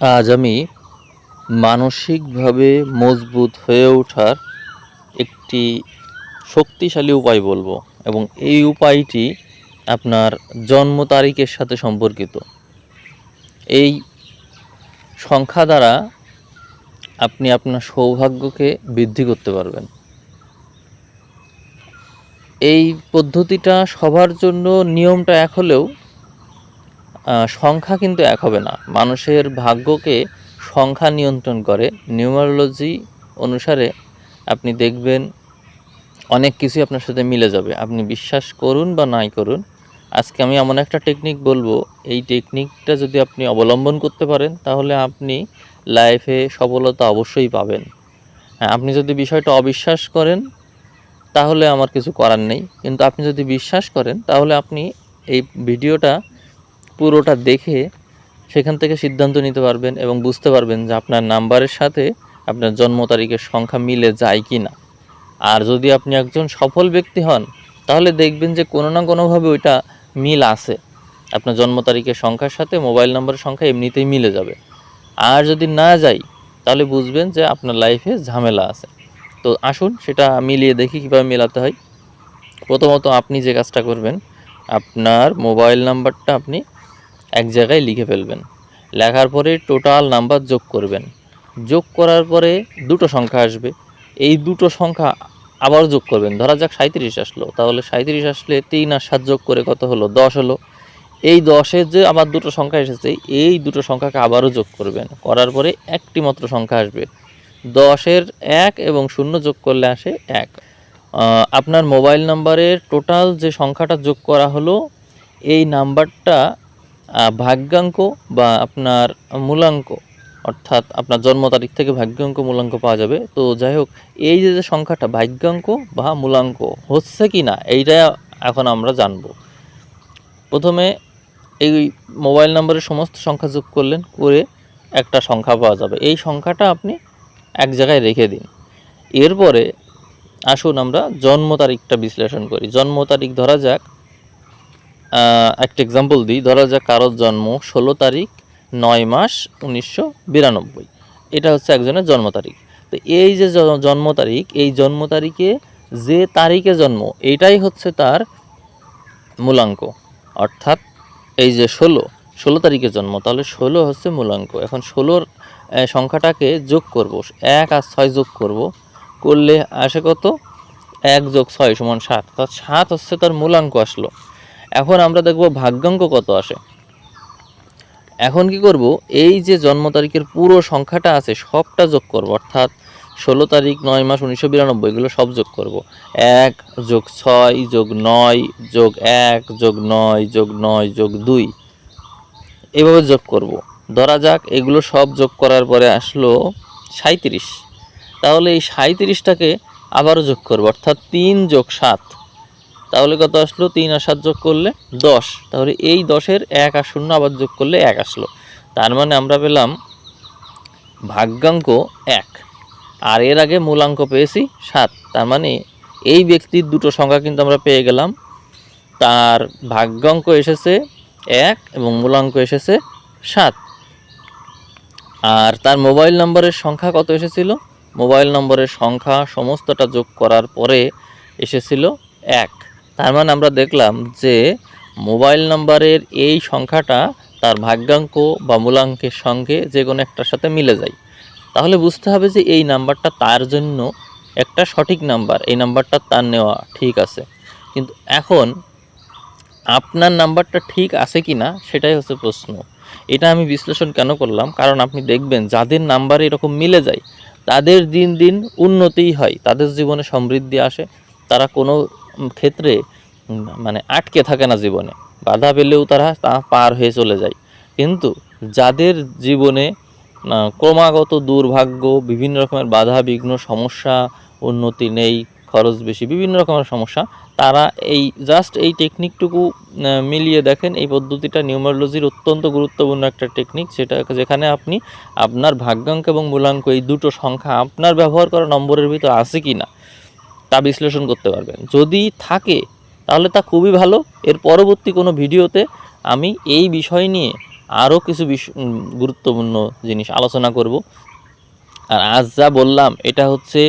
আজ আমি মানসিকভাবে মজবুত হয়ে ওঠার একটি শক্তিশালী উপায় বলব এবং এই উপায়টি আপনার জন্ম তারিখের সাথে সম্পর্কিত। এই সংখ্যা দ্বারা আপনি আপনার সৌভাগ্যকে বৃদ্ধি করতে পারবেন। এই পদ্ধতিটা সবার জন্য নিয়মটা এক হলেও সংখ্যা কিন্তু এক হবে না। মানুষের ভাগ্যকে সংখ্যা নিয়ন্ত্রণ করে। নিউমারোলজি অনুসারে আপনি দেখবেন অনেক কিছুই আপনার সাথে মিলে যাবে। আপনি বিশ্বাস করুন বা নাই করুন, আজকে আমি এমন একটা টেকনিক বলব। এই টেকনিকটা যদি আপনি অবলম্বন করতে পারেন, তাহলে আপনি লাইফে সফলতা অবশ্যই পাবেন। হ্যাঁ আপনি যদি বিষয়টা অবিশ্বাস করেন, তাহলে আমার কিছু করার নেই। কিন্তু আপনি যদি বিশ্বাস করেন, তাহলে আপনি এই ভিডিওটা পুরোটা দেখে সেখান থেকে সিদ্ধান্ত নিতে পারবেন এবং বুঝতে পারবেন যে আপনার নাম্বারের সাথে আপনার জন্ম তারিখের সংখ্যা মিলে যায় কি না। আর যদি আপনি একজন সফল ব্যক্তি হন, তাহলে দেখবেন যে কোনো না কোনোভাবে ওইটা মিল আছে। আপনার জন্ম তারিখের সংখ্যার সাথে মোবাইল নাম্বারের সংখ্যা এমনিতেই মিলে যাবে। আর যদি না যাই, তাহলে বুঝবেন যে আপনার লাইফে ঝামেলা আছে। তো আসুন সেটা মিলিয়ে দেখি কীভাবে মেলাতে হয়। প্রথমত আপনি যে কাজটা করবেন, আপনার মোবাইল নাম্বারটা আপনি এক জায়গায় লিখে ফেলবেন। লেখার পরে টোটাল নাম্বার যোগ করবেন। যোগ করার পরে দুটো সংখ্যা আসবে। এই দুটো সংখ্যা আবার যোগ করবেন। ধরা যাক সাঁত্রিশ আসলো। তাহলে সাঁত্রিশ আসলে তিন আর সাত যোগ করে কত হলো? দশ হলো। এই দশের যে আবার দুটো সংখ্যা এসেছে, এই দুটো সংখ্যাকে আবারও যোগ করবেন। করার পরে একটি মাত্র সংখ্যা আসবে। দশের এক এবং শূন্য যোগ করলে আসে এক। আপনার মোবাইল নাম্বারের টোটাল যে সংখ্যাটা যোগ করা হলো, এই নাম্বারটা ভাগ্যাঙ্ক বা আপনার মূলাঙ্ক, অর্থাৎ আপনার জন্ম তারিখ থেকে ভাগ্যাঙ্ক, মূলাঙ্ক পাওয়া যাবে। তো যাই হোক, এই যে যে সংখ্যাটা, ভাগ্যাঙ্ক বা মূলাঙ্ক, হচ্ছে কি না, এইটা এখন আমরা জানব। প্রথমে এই মোবাইল নম্বরের সমস্ত সংখ্যা যোগ করলেন, করে একটা সংখ্যা পাওয়া যাবে। এই সংখ্যাটা আপনি এক জায়গায় রেখে দিন। এরপরে আসুন আমরা জন্ম তারিখটা বিশ্লেষণ করি। জন্ম তারিখ ধরা যাক একটা এক্সাম্পল দিই। ধরা যাক কারোর জন্ম ষোলো তারিখ, নয় মাস, উনিশশো বিরানব্বই। এটা হচ্ছে একজনের জন্ম তারিখ। তো এই যে জন্ম তারিখ, এই জন্ম তারিখে যে তারিখে জন্ম, এটাই হচ্ছে তার মূলাঙ্ক। অর্থাৎ এই যে ষোলো ষোলো তারিখে জন্ম, তাহলে ষোলো হচ্ছে মূলাঙ্ক। এখন ষোলোর সংখ্যাটাকে যোগ করব। এক আর ছয় যোগ করব। করলে আসে কত? এক যোগ ছয় সমান সাত। তা সাত হচ্ছে তার মূলাঙ্ক আসলো। এখন আমরা দেখব ভাগ্যাঙ্ক কত আসে। এখন কি করব? এই যে জন্ম তারিখের পুরো সংখ্যাটা আছে, সবটা যোগ করব। অর্থাৎ ষোলো তারিখ, নয় মাস, উনিশশো বিরানব্বই, এগুলো সব যোগ করব। এক যোগ ছয় যোগ নয় যোগ এক যোগ নয় যোগ নয় যোগ দুই। এভাবে যোগ করব। ধরা যাক, এগুলো সব যোগ করার পরে আসলো সাঁত্রিশ তাহলে এই সাঁত্রিশটাকে আবারও যোগ করব। অর্থাৎ তিন যোগ সাত। তাহলে কত আসলো? তিন আর সাত যোগ করলে দশ। তাহলে এই দশের এক আর শূন্য আবার যোগ করলে এক আসলো। তার মানে আমরা পেলাম ভাগ্যাঙ্ক এক। আর এর আগে মূলাঙ্ক পেয়েছি সাত। তার মানে এই ব্যক্তির দুটো সংখ্যা কিন্তু আমরা পেয়ে গেলাম। তার ভাগ্যাঙ্ক এসেছে এক এবং মূলাঙ্ক এসেছে সাত। আর তার মোবাইল নম্বরের সংখ্যা কত এসেছিল? মোবাইল নম্বরের সংখ্যা সমস্তটা যোগ করার পরে এসেছিল এক। তার মানে আমরা দেখলাম যে মোবাইল নাম্বারের এই সংখ্যাটা তার ভাগ্যাঙ্ক বা মূলাঙ্কের সঙ্গে যে কোনো একটার সাথে মিলে যায়। তাহলে বুঝতে হবে যে এই নাম্বারটা তার জন্য একটা সঠিক নাম্বার, এই নাম্বারটা তার নেওয়া ঠিক আছে। কিন্তু এখন আপনার নাম্বারটা ঠিক আছে কি না সেটাই হচ্ছে প্রশ্ন। এটা আমি বিশ্লেষণ কেন করলাম? কারণ আপনি দেখবেন যাদের নাম্বার এরকম মিলে যায়, তাদের দিন দিন উন্নতিই হয়, তাদের জীবনে সমৃদ্ধি আসে, তারা কোনো ক্ষেত্রে মানে আটকে থাকে না জীবনে। বাধা পেলেও তারা তা পার হয়ে চলে যায়। কিন্তু যাদের জীবনে ক্রমাগত দুর্ভাগ্য, বিভিন্ন রকমের বাধা, বিঘ্ন, সমস্যা, উন্নতি নেই, খরচ বেশি, বিভিন্ন রকমের সমস্যা, তারা এই জাস্ট এই টেকনিকটুকু মিলিয়ে দেখেন, এই পদ্ধতিটা নিউমারোলজির অত্যন্ত গুরুত্বপূর্ণ একটা টেকনিক সেটা যেখানে আপনি আপনার ভাগ্যাঙ্ক এবং মূলাঙ্ক, এই দুটো সংখ্যা আপনার ব্যবহার করা নম্বরের ভিতর আছে কি না তা বিশ্লেষণ করতে পারবেন। যদি থাকে তাহলে তা খুবই ভালো। এর পরবর্তী কোনো ভিডিওতে আমি এই বিষয় নিয়ে আরও কিছু গুরুত্বপূর্ণ জিনিস আলোচনা করব। আর আজ যা বললাম, এটা হচ্ছে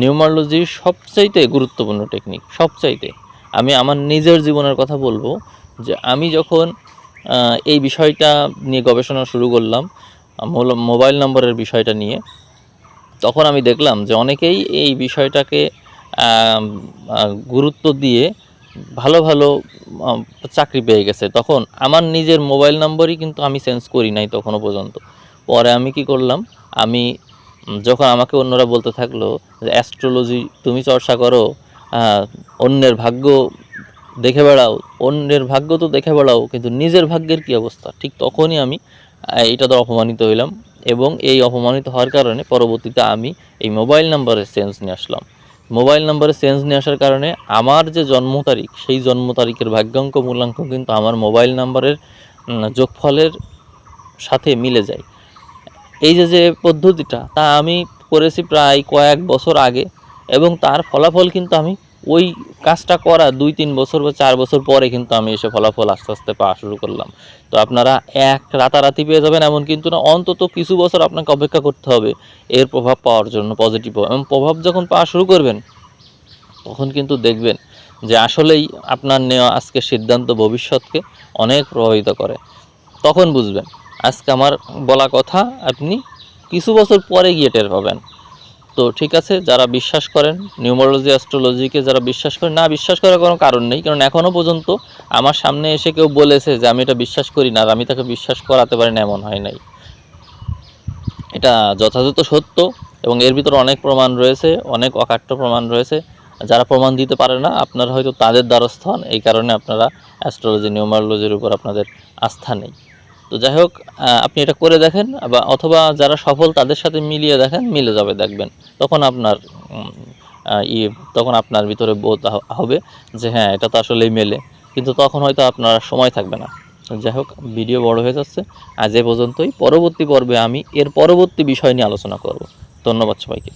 নিউমারোলজির সবচাইতে গুরুত্বপূর্ণ টেকনিক, সবচাইতে। আমি আমার নিজের জীবনের কথা বলব যে আমি যখন এই বিষয়টা নিয়ে গবেষণা শুরু করলাম মোবাইল নম্বরের বিষয়টা নিয়ে, তখন আমি দেখলাম যে অনেকেই এই বিষয়টাকে গুরুত্ব দিয়ে ভালো ভালো চাকরি পেয়ে গেছে। তখন আমার নিজের মোবাইল নম্বরই কিন্তু আমি চেঞ্জ করি নাই তখনও পর্যন্ত। পরে আমি কি করলাম আমি যখন আমাকে অন্যরা বলতে থাকল যে অ্যাস্ট্রোলজি তুমি চর্চা করো অন্যের ভাগ্য দেখে বেড়াও। অন্যের ভাগ্য তো দেখে বেড়াও কিন্তু নিজের ভাগ্যের কি অবস্থা? ঠিক তখনই আমি আহ, এটাতে অপমানিত হইলাম এবং এই অপমানিত হওয়ার কারণে পরবর্তীতে আমি এই মোবাইল নাম্বারের চেঞ্জ নিয়ে আসলাম। মোবাইল নাম্বারে চেঞ্জ নিয়ে আসার কারণে আমার যে জন্ম তারিখ, সেই জন্ম তারিখের ভাগ্যাঙ্ক মূল্যাঙ্ক কিন্তু আমার মোবাইল নাম্বারের যোগফলের সাথে মিলে যায়। এই যে যে পদ্ধতিটা, তা আমি করেছি প্রায় কয়েক বছর আগে এবং তার ফলাফল কিন্তু আমি ওই কাজটা করা দুই, তিন বছর বা চার বছর পরে কিন্তু আমি এসে ফলাফল আস্তে আস্তে পাওয়া শুরু করলাম। তো আপনারা এক রাতারাতি পেয়ে যাবেন, এমন কিন্তু না, অন্তত কিছু বছর আপনাকে অপেক্ষা করতে হবে এর প্রভাব পাওয়ার জন্য পজিটিভ এবং প্রভাব যখন পাওয়া শুরু করবেন, তখন কিন্তু দেখবেন যে আসলেই আপনার নেওয়া আজকের সিদ্ধান্ত ভবিষ্যৎকে অনেক প্রভাবিত করে। তখন বুঝবেন, আজকে আমার বলা কথা আপনি কিছু বছর পরে গিয়ে টের পাবেন। তো ঠিক আছে, যারা বিশ্বাস করেন, নিউমারোলজি, অ্যাস্ট্রোলজিকে যারা বিশ্বাস করেন, না বিশ্বাস করার কোনো কারণ নেই, কারণ এখনও পর্যন্ত আমার সামনে এসে কেউ বলেছে যে আমি এটা বিশ্বাস করি না আর আমি তাকে বিশ্বাস করাতে পারি না, এমন হয় নাই। এটা যথাযথ সত্য এবং এর ভিতরে অনেক প্রমাণ রয়েছে, অনেক অকাট্য প্রমাণ রয়েছে। যারা প্রমাণ দিতে পারে না, আপনারা হয়তো তাদের দ্বারস্থ হন, এই কারণে আপনারা অ্যাস্ট্রোলজি, নিউমারোলজির উপর আপনাদের আস্থা নেই। তো যাই হোক আপনি এটা করে দেখেন, বা অথবা যারা সফল তাদের সাথে মিলিয়ে দেখেন, মিলে যাবে দেখবেন। তখন আপনার ই তখন আপনার ভিতরে বোধ হবে যে হ্যাঁ এটা তো আসলেই মেলে। কিন্তু তখন হয়তো আপনার সময় থাকবে না। যাই হোক, ভিডিও বড় হয়ে যাচ্ছে। আজ এ পর্যন্তই। পরবর্তী পর্বে আমি এর পরবর্তী বিষয় নিয়ে আলোচনা করব। ধন্যবাদ সবাইকে।